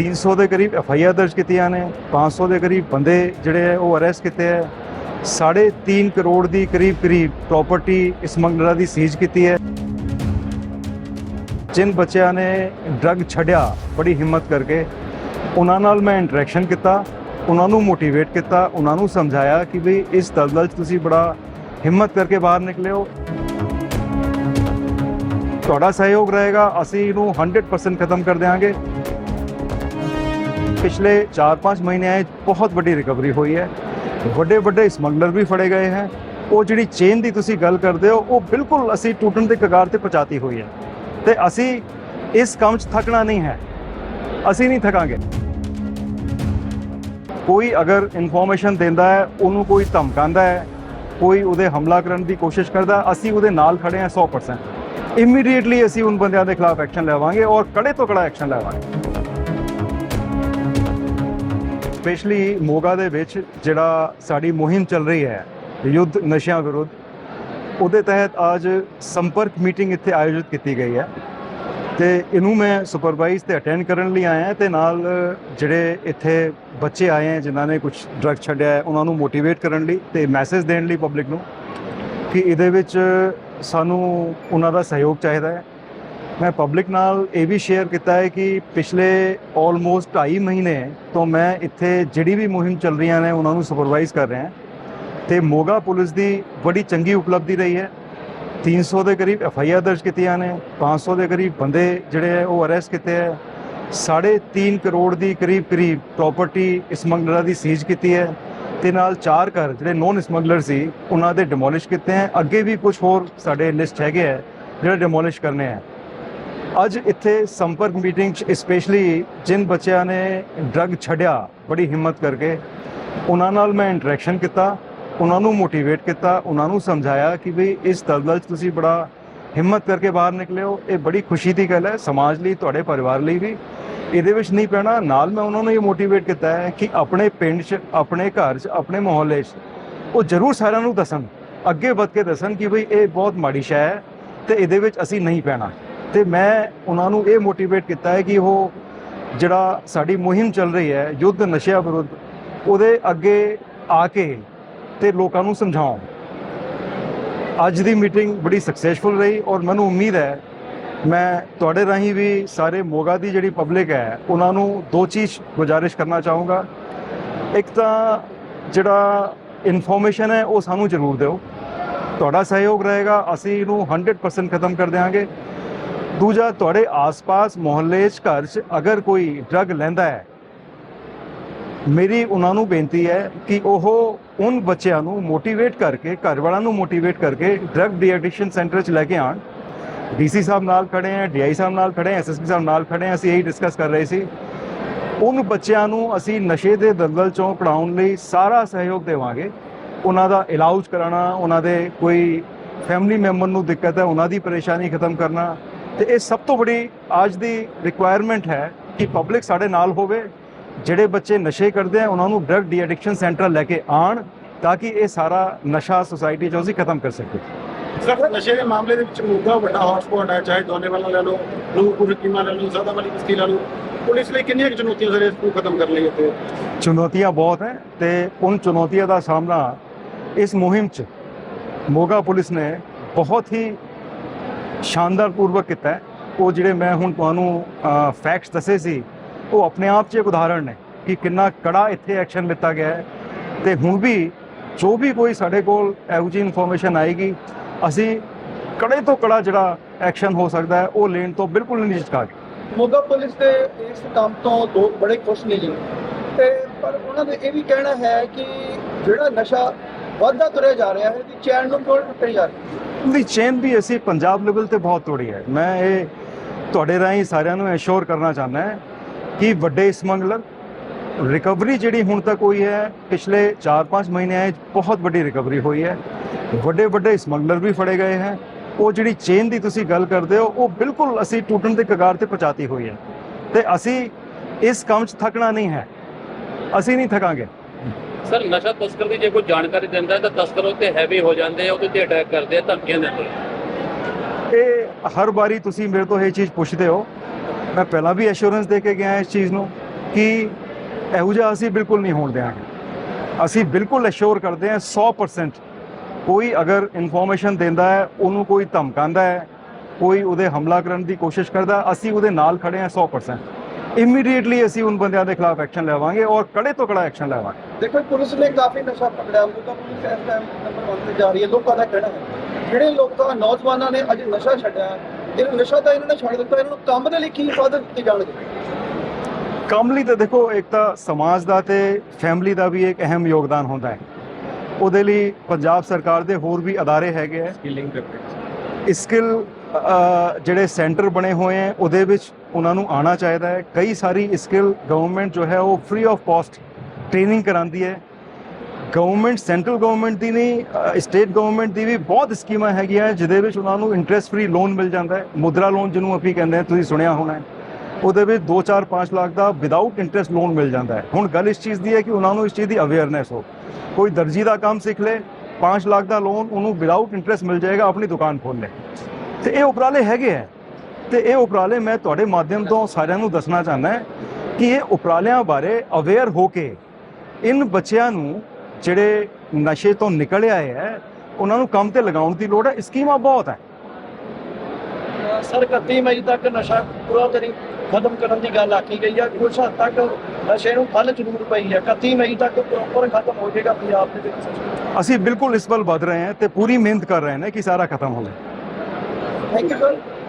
300 ਦੇ ਕਰੀਬ F I R ਦਰਜ ਕੀਤੀਆਂ ਨੇ 500 ਦੇ ਕਰੀਬ ਬੰਦੇ ਜਿਹੜੇ ਹੈ ਉਹ ਅਰੈਸਟ ਕੀਤੇ ਹੈ ਸਾਢੇ 3 ਕਰੋੜ ਦੀ ਕਰੀਬ ਕਰੀਬ ਪ੍ਰਾਪਰਟੀ ਸਮਗਲਰਾਂ ਦੀ ਸੀਜ਼ ਕੀਤੀ ਹੈ ਜਿਨ ਬੱਚਿਆਂ ਨੇ ਡਰੱਗ ਛੱਡਿਆ ਬੜੀ ਹਿੰਮਤ ਕਰਕੇ ਉਹਨਾਂ ਨਾਲ ਮੈਂ ਇੰਟਰੈਕਸ਼ਨ ਕੀਤਾ ਉਹਨਾਂ ਨੂੰ ਮੋਟੀਵੇਟ ਕੀਤਾ ਉਹਨਾਂ ਨੂੰ ਸਮਝਾਇਆ ਕਿ ਵੀ ਇਸ ਦਲਦਲ 'ਚ ਤੁਸੀਂ ਬੜਾ ਹਿੰਮਤ ਕਰਕੇ ਬਾਹਰ ਨਿਕਲੇ ਹੋ ਤੁਹਾਡਾ ਸਹਿਯੋਗ ਰਹੇਗਾ ਅਸੀਂ ਇਹਨੂੰ 100% ਖਤਮ ਕਰ ਦਿਆਂਗੇ ਪਿਛਲੇ 4-5 ਮਹੀਨਿਆਂ 'ਚ ਬਹੁਤ ਵੱਡੀ ਰਿਕਵਰੀ ਹੋਈ ਹੈ। ਵੱਡੇ ਵੱਡੇ ਸਮਗਲਰ ਵੀ ਫੜੇ ਗਏ ਹੈ। ਉਹ ਜਿਹੜੀ ਚੇਨ ਦੀ ਤੁਸੀਂ ਗੱਲ ਕਰਦੇ ਹੋ, ਉਹ ਬਿਲਕੁਲ ਅਸੀਂ ਟੁੱਟਣ ਦੇ ਕਗਾਰ ਤੇ ਪਹੁੰਚਾਤੀ ਹੋਈ ਹੈ। ਤੇ ਅਸੀਂ ਇਸ ਕੰਮ 'ਚ ਥੱਕਣਾ ਨਹੀਂ ਹੈ। ਅਸੀਂ ਨਹੀਂ ਥਕਾਂਗੇ। ਕੋਈ ਅਗਰ ਇਨਫੋਰਮੇਸ਼ਨ ਦਿੰਦਾ ਹੈ, ਉਹਨੂੰ ਕੋਈ ਧਮਕਾਉਂਦਾ ਹੈ, ਕੋਈ ਉਹਦੇ ਹਮਲਾ ਕਰਨ ਦੀ ਕੋਸ਼ਿਸ਼ ਕਰਦਾ ਅਸੀਂ ਉਹਦੇ ਨਾਲ ਖੜੇ ਹਾਂ 100% ਇਮੀਡੀਏਟਲੀ ਅਸੀਂ ਉਹਨਾਂ ਬੰਦਿਆਂ ਦੇ ਖਿਲਾਫ ਐਕਸ਼ਨ ਲਵਾਂਗੇ ਔਰ ਕੜੇ ਤੋਂ ਕੜਾ ਐਕਸ਼ਨ ਲਵਾਂਗੇ ਸਪੈਸ਼ਲੀ ਮੋਗਾ ਦੇ ਵਿੱਚ ਜਿਹੜਾ ਸਾਡੀ ਮੁਹਿੰਮ ਚੱਲ ਰਹੀ ਹੈ, ਯੁੱਧ ਨਸ਼ਿਆਂ ਵਿਰੁੱਧ, ਉਹਦੇ ਤਹਿਤ ਅੱਜ ਸੰਪਰਕ ਮੀਟਿੰਗ ਇੱਥੇ ਆਯੋਜਿਤ ਕੀਤੀ ਗਈ ਹੈ। ਤੇ ਇਹਨੂੰ ਮੈਂ ਸੁਪਰਵਾਈਜ਼ ਤੇ ਅਟੈਂਡ ਕਰਨ ਲਈ ਆਇਆ ਤੇ ਨਾਲ ਜਿਹੜੇ ਇੱਥੇ ਬੱਚੇ ਆਏ ਹੈ, ਜਿਨ੍ਹਾਂ ਨੇ ਕੁਝ ਡਰੱਗ ਛੱਡਿਆ ਹੈ, ਉਹਨਾਂ ਨੂੰ ਮੋਟੀਵੇਟ ਕਰਨ ਲਈ ਤੇ ਮੈਸੇਜ ਦੇਣ ਲਈ ਪਬਲਿਕ ਨੂੰ ਕਿ ਇਹਦੇ ਵਿੱਚ ਸਾਨੂੰ ਉਹਨਾਂ ਦਾ ਸਹਿਯੋਗ ਚਾਹੀਦਾ ਹੈ। ਮੈਂ ਪਬਲਿਕ ਨਾਲ ਇਹ ਵੀ ਸ਼ੇਅਰ ਕੀਤਾ ਹੈ ਕਿ ਪਿਛਲੇ ਆਲਮੋਸਟ 2.5 ਮਹੀਨੇ ਤੋਂ ਮੈਂ ਇੱਥੇ ਜਿਹੜੀ ਵੀ ਮੁਹਿੰਮ ਚੱਲ ਰਹੀਆਂ ਨੇ ਉਹਨਾਂ ਨੂੰ ਸੁਪਰਵਾਈਜ਼ ਕਰ ਰਿਹਾ ਤੇ ਮੋਗਾ ਪੁਲਿਸ ਦੀ ਬੜੀ ਚੰਗੀ ਉਪਲਬਧੀ ਰਹੀ ਹੈ। 300 ਦੇ ਕਰੀਬ ਐਫ ਆਈ ਆਰ ਦਰਜ ਕੀਤੀਆਂ ਨੇ 500 ਦੇ ਕਰੀਬ ਬੰਦੇ ਜਿਹੜੇ ਹੈ ਉਹ ਅਰੈਸਟ ਕੀਤੇ ਹੈ। ਸਾਢੇ 3 ਕਰੋੜ ਦੀ ਕਰੀਬ ਕਰੀਬ ਪ੍ਰਾਪਰਟੀ ਸਮਗਲਰਾਂ ਦੀ ਸੀਜ਼ ਕੀਤੀ ਹੈ ਤੇ ਨਾਲ ਚਾਰ ਘਰ ਜਿਹੜੇ ਨੋਨ ਸਮਗਲਰ ਸੀ, ਉਹਨਾਂ ਦੇ ਡਿਮੋਲਿਸ਼ ਕੀਤੇ ਹੈ। ਅੱਗੇ ਵੀ ਕੁਝ ਹੋਰ ਸਾਡੇ ਲਿਸਟ ਹੈਗੇ ਹੈ, ਜਿਹੜੇ ਡਿਮੋਲਿਸ਼ ਕਰਨੇ ਹੈ। ਅੱਜ ਇੱਥੇ ਸੰਪਰਕ ਮੀਟਿੰਗ 'ਚ ਸਪੈਸ਼ਲੀ ਜਿਨ ਬੱਚਿਆਂ ਨੇ ਡਰੱਗ ਛੱਡਿਆ, ਬੜੀ ਹਿੰਮਤ ਕਰਕੇ, ਉਹਨਾਂ ਨਾਲ ਮੈਂ ਇੰਟਰੈਕਸ਼ਨ ਕੀਤਾ, ਉਹਨਾਂ ਨੂੰ ਮੋਟੀਵੇਟ ਕੀਤਾ, ਉਹਨਾਂ ਨੂੰ ਸਮਝਾਇਆ ਕਿ ਵੀ ਇਸ ਦਲਦਲ 'ਚ ਤੁਸੀਂ ਬੜਾ ਹਿੰਮਤ ਕਰਕੇ ਬਾਹਰ ਨਿਕਲਿਓ, ਇਹ ਬੜੀ ਖੁਸ਼ੀ ਦੀ ਗੱਲ ਹੈ, ਸਮਾਜ ਲਈ, ਤੁਹਾਡੇ ਪਰਿਵਾਰ ਲਈ ਵੀ। ਇਹਦੇ ਵਿੱਚ ਨਹੀਂ ਪੈਣਾ, ਨਾਲ ਮੈਂ ਉਹਨਾਂ ਨੂੰ ਇਹ ਮੋਟੀਵੇਟ ਕੀਤਾ ਹੈ ਕਿ ਆਪਣੇ ਪਿੰਡ 'ਚ, ਆਪਣੇ ਘਰ 'ਚ, ਆਪਣੇ ਮੁਹੱਲੇ 'ਚ, ਉਹ ਜ਼ਰੂਰ ਸਾਰਿਆਂ ਨੂੰ ਦੱਸਣ, ਅੱਗੇ ਵੱਧ ਕੇ ਦੱਸਣ ਕਿ ਭਈ ਇਹ ਬਹੁਤ ਮਾੜੀ ਸ਼ੈ ਹੈ ਤੇ ਇਹਦੇ ਵਿੱਚ ਅਸੀਂ ਨਹੀਂ ਪੈਣਾ। ਤੇ ਮੈਂ ਉਹਨਾਂ ਨੂੰ ਇਹ ਮੋਟੀਵੇਟ ਕੀਤਾ ਹੈ ਕਿ ਉਹ ਜਿਹੜਾ ਸਾਡੀ ਮੁਹਿੰਮ ਚੱਲ ਰਹੀ ਹੈ, ਯੁੱਧ ਨਸ਼ਿਆਂ ਵਿਰੁੱਧ, ਉਹਦੇ ਅੱਗੇ ਆ ਕੇ ਤੇ ਲੋਕਾਂ ਨੂੰ ਸਮਝਾਉਣ। ਅੱਜ ਦੀ ਮੀਟਿੰਗ ਬੜੀ ਸਕਸੈਸਫੁਲ ਰਹੀ ਔਰ ਮੈਨੂੰ ਉਮੀਦ ਹੈ, ਮੈਂ ਤੁਹਾਡੇ ਰਾਹੀਂ ਵੀ ਸਾਰੇ ਮੋਗਾ ਦੀ ਜਿਹੜੀ ਪਬਲਿਕ ਹੈ, ਉਹਨਾਂ ਨੂੰ ਦੋ ਚੀਜ਼ ਗੁਜ਼ਾਰਿਸ਼ ਕਰਨਾ ਚਾਹੂੰਗਾ। ਇੱਕ ਤਾਂ ਜਿਹੜਾ ਇਨਫੋਰਮੇਸ਼ਨ ਹੈ, ਉਹ ਸਾਨੂੰ ਜ਼ਰੂਰ ਦਿਓ। ਤੁਹਾਡਾ ਸਹਿਯੋਗ ਰਹੇਗਾ, ਅਸੀਂ ਇਹਨੂੰ 100% ਖਤਮ ਕਰ ਦਿਆਂਗੇ। ਦੂਜਾ, ਤੁਹਾਡੇ ਆਸ-ਪਾਸ ਮੁਹੱਲੇ 'ਚ ਘਰ 'ਚ ਅਗਰ ਕੋਈ ਡਰੱਗ ਲੈਂਦਾ ਹੈ, ਮੇਰੀ ਉਹਨਾਂ ਨੂੰ ਬੇਨਤੀ ਹੈ ਕਿ ਉਹ ਉਹਨਾਂ ਬੱਚਿਆਂ ਨੂੰ ਮੋਟੀਵੇਟ ਕਰਕੇ, ਘਰ ਵਾਲਿਆਂ ਨੂੰ ਮੋਟੀਵੇਟ ਕਰਕੇ ਡਰੱਗ ਡੀ ਸੈਂਟਰ 'ਚ ਲੈ ਕੇ ਆਣ ਡੀਸੀ ਸਾਹਿਬ ਨਾਲ ਖੜੇ ਹੈ ਡੀਆਈ ਸਾਹਿਬ ਨਾਲ ਖੜੇ ਹੈ ਐਸਐਸਪੀ ਸਾਹਿਬ ਨਾਲ ਖੜੇ ਹੈ, ਅਸੀਂ ਇਹੀ ਡਿਸਕਸ ਕਰ ਰਹੇ ਸੀ। ਉਨ ਬੱਚਿਆਂ ਨੂੰ ਅਸੀਂ ਨਸ਼ੇ ਦੇ ਦਲਦਲ ਚੋਂ ਕਢਾਉਣ ਲਈ ਸਾਰਾ ਸਹਿਯੋਗ ਦੇਵਾਂਗੇ। ਉਹਨਾਂ ਦਾ ਇਲਾਜ ਕਰਾਉਣਾ, ਉਹਨਾਂ ਦੇ ਕੋਈ ਫੈਮਿਲੀ ਮੈਂਬਰ ਨੂੰ ਦਿੱਕਤ ਹੈ, ਉਹਨਾਂ ਦੀ ਪਰੇਸ਼ਾਨੀ ਖਤਮ ਕਰਨਾ ਤੇ ਇਹ ਸਭ ਤੋਂ ਬੜੀ ਅੱਜ ਦੀ ਰਿਕੁਆਇਰਮੈਂਟ ਹੈ ਕਿ ਪਬਲਿਕ ਸਾਡੇ ਨਾਲ ਹੋਵੇ। ਜਿਹੜੇ ਬੱਚੇ ਨਸ਼ੇ ਕਰਦੇ ਆ ਉਹਨਾਂ ਨੂੰ ਡਰਗ ਡੀ ਐਡਿਕਸ਼ਨ ਸੈਂਟਰ ਲੈ ਕੇ ਆਣ ਤਾਂ ਕਿ ਇਹ ਸਾਰਾ ਨਸ਼ਾ ਸੁਸਾਇਟੀ 'ਚੋਂ ਅਸੀਂ ਖਤਮ ਕਰ ਸਕੀਏ। ਸਰ ਨਸ਼ੇ ਦੇ ਮਾਮਲੇ ਦੇ ਵਿੱਚ ਮੋਗਾ ਵੱਡਾ ਹੌਟਸਪੌਟ ਹੈ ਚਾਹੇ ਦੋਨੇਵਾਲਾ ਲੈ ਲਓ ਨੂਰਪੁਰ ਹਕੀਮਾ ਲੈ ਲਓ ਜ਼ਿਆਦਾ ਵਾਲੀ ਬਸਤੀ ਲੈ ਲਓ। ਪੁਲਿਸ ਲਈ ਕਿੰਨੀਆਂ ਚੁਣੌਤੀਆਂ ਸਰ ਇਸ ਨੂੰ ਖਤਮ ਕਰਨ ਲਈ ਇੱਥੇ? ਚੁਣੌਤੀਆਂ ਬਹੁਤ ਹੈ ਤੇ ਉਨ ਚੁਣੌਤੀਆਂ ਦਾ ਸਾਹਮਣਾ ਇਸ ਮੁਹਿੰਮ 'ਚ ਮੋਗਾ ਪੁਲਿਸ ਨੇ ਬਹੁਤ ਹੀ ਸ਼ਾਨਦਾਰ ਪੂਰਵਕ ਕੀਤਾ ਹੈ। ਉਹ ਜਿਹੜੇ ਮੈਂ ਹੁਣ ਤੁਹਾਨੂੰ ਫੈਕਟਸ ਦੱਸੇ ਸੀ, ਉਹ ਆਪਣੇ ਆਪ 'ਚ ਇੱਕ ਉਦਾਹਰਣ ਨੇ ਕਿ ਕਿੰਨਾ ਕੜਾ ਇੱਥੇ ਐਕਸ਼ਨ ਲਿੱਤਾ ਗਿਆ ਹੈ। ਤੇ ਹੁਣ ਵੀ ਜੋ ਵੀ ਕੋਈ ਸਾਡੇ ਕੋਲ ਇਹੋ ਜਿਹੀ ਇਨਫੋਰਮੇਸ਼ਨ ਆਏਗੀ, ਅਸੀਂ ਕੜੇ ਤੋਂ ਕੜਾ ਜਿਹੜਾ ਐਕਸ਼ਨ ਹੋ ਸਕਦਾ ਹੈ, ਉਹ ਲੈਣ ਤੋਂ ਬਿਲਕੁਲ ਨਹੀਂ ਝਿਜਕਾਂਗੇ ਮੋਗਾ ਪੁਲਿਸ ਦੇ ਇਸ ਕੰਮ ਤੋਂ ਲੋਕ ਬੜੇ ਖੁਸ਼ ਨੇ ਜੀ। ਤੇ ਪਰ ਉਹਨਾਂ ਦਾ ਇਹ ਵੀ ਕਹਿਣਾ ਹੈ ਕਿ ਜਿਹੜਾ ਨਸ਼ਾ ਵੱਧਦਾ ਤੁਰਿਆ ਜਾ ਰਿਹਾ ਹੈ ਦੀ ਚੈਨ ਨੂੰ ਕਿਉਂ ਟੁੱਟੇ ਜਾ ਰਹੀ? ਦੀ ਚੇਨ ਵੀ ਅਸੀਂ ਪੰਜਾਬ ਲੈਵਲ ਤੇ ਬਹੁਤ ਤੋੜੀ ਹੈ। ਮੈਂ ਇਹ ਤੁਹਾਡੇ ਰਾਹੀਂ ਸਾਰਿਆਂ ਨੂੰ ਐਸ਼ੋਰ ਕਰਨਾ ਚਾਹੁੰਦਾ ਹਾਂ ਕਿ ਵੱਡੇ ਸਮਗਲਰ ਰਿਕਵਰੀ ਜਿਹੜੀ ਹੁਣ ਤੱਕ ਹੋਈ ਹੈ, ਪਿਛਲੇ 4-5 ਮਹੀਨਿਆਂ 'ਚ ਬਹੁਤ ਵੱਡੀ ਰਿਕਵਰੀ ਹੋਈ ਹੈ। ਵੱਡੇ ਵੱਡੇ ਸਮਗਲਰ ਵੀ ਫੜੇ ਗਏ ਹੈ। ਉਹ ਜਿਹੜੀ ਚੇਨ ਦੀ ਤੁਸੀਂ ਗੱਲ ਕਰਦੇ ਹੋ, ਉਹ ਬਿਲਕੁਲ ਅਸੀਂ ਟੁੱਟਣ ਦੇ ਕਗਾਰ ਤੇ ਪਹੁੰਚਾਤੀ ਹੋਈ ਹੈ। ਤੇ ਅਸੀਂ ਇਸ ਕੰਮ 'ਚ ਥੱਕਣਾ ਨਹੀਂ ਹੈ। ਅਸੀਂ ਨਹੀਂ ਥਕਾਂਗੇ। ਸਰ, ਨਸ਼ਾ ਤਸਕਰ ਦੀ ਜੇ ਕੋਈ ਜਾਣਕਾਰੀ ਦਿੰਦਾ ਤਾਂ ਤਸਕਰ ਉਹ ਹੈਵੀ ਹੋ ਜਾਂਦੇ ਆ, ਉਹਦੇ ਤੇ ਅਟੈਕ ਕਰਦੇ ਆ ਧਮਕੀਆਂ ਦਿੰਦੇ ਆ ਇਹ ਹਰ ਵਾਰੀ ਤੁਸੀਂ ਮੇਰੇ ਤੋਂ ਇਹ ਚੀਜ਼ ਪੁੱਛਦੇ ਹੋ। ਮੈਂ ਪਹਿਲਾਂ ਵੀ ਐਸ਼ੋਰੈਂਸ ਦੇ ਕੇ ਗਿਆ ਇਸ ਚੀਜ਼ ਨੂੰ ਕਿ ਇਹੋ ਜਿਹਾ ਅਸੀਂ ਬਿਲਕੁਲ ਨਹੀਂ ਹੋਣ ਦਿਆਂਗੇ। ਅਸੀਂ ਬਿਲਕੁਲ ਐਸ਼ੋਰ ਕਰਦੇ ਹਾਂ 100% ਕੋਈ ਅਗਰ ਇਨਫੋਰਮੇਸ਼ਨ ਦਿੰਦਾ ਹੈ, ਉਹਨੂੰ ਕੋਈ ਧਮਕਾਉਂਦਾ ਹੈ, ਕੋਈ ਉਹਦੇ ਹਮਲਾ ਕਰਨ ਦੀ ਕੋਸ਼ਿਸ਼ ਕਰਦਾ ਅਸੀਂ ਉਹਦੇ ਨਾਲ ਖੜੇ ਹਾਂ 100% ਇਮੀਡੀਏਟਲੀ ਅਸੀਂ ਉਹਨਾਂ ਬੰਦਿਆਂ ਦੇ ਖਿਲਾਫ ਐਕਸ਼ਨ ਲਵਾਂਗੇ ਔਰ ਕੜੇ ਤੋਂ ਕੜਾ ਐਕਸ਼ਨ ਲਵਾਂਗੇ ਦੇਖੋ ਪੁਲਿਸ ਨੇ ਕਾਫੀ ਨਸ਼ਾ ਪਕੜਿਆ। ਮੋਗਾ ਪੁਲਿਸ ਇਸ ਟਾਈਮ ਨੰਬਰ 1 ਤੇ ਜਾ ਰਹੀ ਹੈ। ਲੋਕਾਂ ਦਾ ਕਹਿਣਾ ਹੈ ਜਿਹੜੇ ਲੋਕਾਂ ਨੌਜਵਾਨਾਂ ਨੇ ਅੱਜ ਨਸ਼ਾ ਛੱਡਿਆ ਇਹ ਨਸ਼ਾ ਤਾਂ ਇਹਨਾਂ ਨੇ ਛੱਡ ਦਿੱਤਾ ਇਹਨਾਂ ਨੂੰ ਕੰਮ ਦੇ ਲਈ ਕੀ ਇਬਾਦਤ ਦਿੱਤੀ ਜਾਣਗੇ? ਕੰਮ ਲਈ ਤਾਂ ਦੇਖੋ ਇੱਕ ਤਾਂ ਸਮਾਜ ਦਾ ਤੇ ਫੈਮਿਲੀ ਦਾ ਵੀ ਇੱਕ ਅਹਿਮ ਯੋਗਦਾਨ ਹੁੰਦਾ ਹੈ। ਉਹਦੇ ਲਈ ਪੰਜਾਬ ਸਰਕਾਰ ਦੇ ਹੋਰ ਵੀ ਅਦਾਰੇ ਹੈਗੇ ਹੈ। ਸਕਿੱਲ ਜਿਹੜੇ ਸੈਂਟਰ ਬਣੇ ਹੋਏ ਹੈ ਉਹਦੇ ਵਿੱਚ ਉਹਨਾਂ ਨੂੰ ਆਉਣਾ ਚਾਹੀਦਾ ਹੈ। ਕਈ ਸਾਰੀ ਸਕਿੱਲ ਗਵਰਨਮੈਂਟ ਜੋ ਹੈ ਉਹ ਫ੍ਰੀ ਆਫ ਕਾਸਟ ਟ੍ਰੇਨਿੰਗ ਕਰਾਉਂਦੀ ਹੈ ਗਵਰਨਮੈਂਟ ਸੈਂਟਰਲ ਗਵਰਨਮੈਂਟ ਦੀ ਨਹੀਂ ਸਟੇਟ ਗਵਰਨਮੈਂਟ ਦੀ ਵੀ ਬਹੁਤ ਸਕੀਮਾਂ ਹੈਗੀਆਂ ਜਿਹਦੇ ਵਿੱਚ ਉਹਨਾਂ ਨੂੰ ਇੰਟਰਸਟ ਫ੍ਰੀ ਲੋਨ ਮਿਲ ਜਾਂਦਾ ਹੈ ਮੁਦਰਾ ਲੋਨ ਜਿਹਨੂੰ ਅਸੀਂ ਕਹਿੰਦੇ ਹਾਂ ਤੁਸੀਂ ਸੁਣਿਆ ਹੋਣਾ ਹੈ ਉਹਦੇ ਵਿੱਚ 2 4 5 ਲੱਖ ਦਾ ਵਿਦਆਊਟ ਇੰਟਰਸਟ ਲੋਨ ਮਿਲ ਜਾਂਦਾ ਹੈ ਹੁਣ ਗੱਲ ਇਸ ਚੀਜ਼ ਦੀ ਹੈ ਕਿ ਉਹਨਾਂ ਨੂੰ ਇਸ ਚੀਜ਼ ਦੀ ਅਵੇਅਰਨੈਸ ਹੋ ਕੋਈ ਦਰਜੀ ਦਾ ਕੰਮ ਸਿੱਖ ਲੇ 5 ਲੱਖ ਦਾ ਲੋਨ ਉਹਨੂੰ ਵਿਦਆਊਟ ਇੰਟਰਸਟ ਮਿਲ ਜਾਏਗਾ ਆਪਣੀ ਦੁਕਾਨ ਖੋਲ ਲੇ ਤੇ ਇਹ ਉਪਰਾਲੇ ਹੈਗੇ ਹੈ ਤੇ ਇਹ ਉਪਰਾਲੇ ਮੈਂ ਤੁਹਾਡੇ ਮਾਧਿਅਮ ਤੋਂ ਸਾਰਿਆਂ ਨੂੰ ਦੱਸਣਾ ਚਾਹੁੰਦਾ ਕਿ ਇਹ ਉਪਰਾਲਿਆਂ ਬਾਰੇ ਅਵੇਅਰ ਹੋ ਕੇ ਇਨ ਬੱਚਿਆਂ ਨੂੰ ਜਿਹੜੇ ਨਸ਼ੇ ਤੋਂ ਨਿਕਲ ਆਏ ਹੈ ਉਹਨਾਂ ਨੂੰ ਕੰਮ ਤੇ ਲਗਾਉਣ ਦੀ ਲੋੜ ਹੈ ਸਕੀਮਾਂ ਬਹੁਤ ਹੈ। ਸਰ 31 ਮਈ ਤੱਕ ਨਸ਼ਾ ਪੂਰਾ ਤਰੀ ਖਤਮ ਕਰਨ ਦੀ ਗੱਲ ਆਖੀ ਗਈ ਹੈ। ਕੁਝ ਹੱਦ ਤੱਕ ਨਸ਼ੇ ਨੂੰ ਫਲ ਜ਼ਰੂਰ ਪਈ ਹੈ। 31 ਮਈ ਤੱਕ ਪ੍ਰੋਪਰ ਖਤਮ ਹੋ ਜਾਏਗਾ ਪੰਜਾਬ ਦੇ ਵਿੱਚ। ਅਸੀਂ ਬਿਲਕੁਲ ਇਸ ਵੱਲ ਵਧ ਰਹੇ ਹਾਂ ਤੇ ਪੂਰੀ ਮਿਹਨਤ ਕਰ ਰਹੇ ਹਾਂ ਕਿ ਸਾਰਾ ਖਤਮ ਹੋ ਜਾਏ ਥੈਂਕ ਯੂ ਸਰ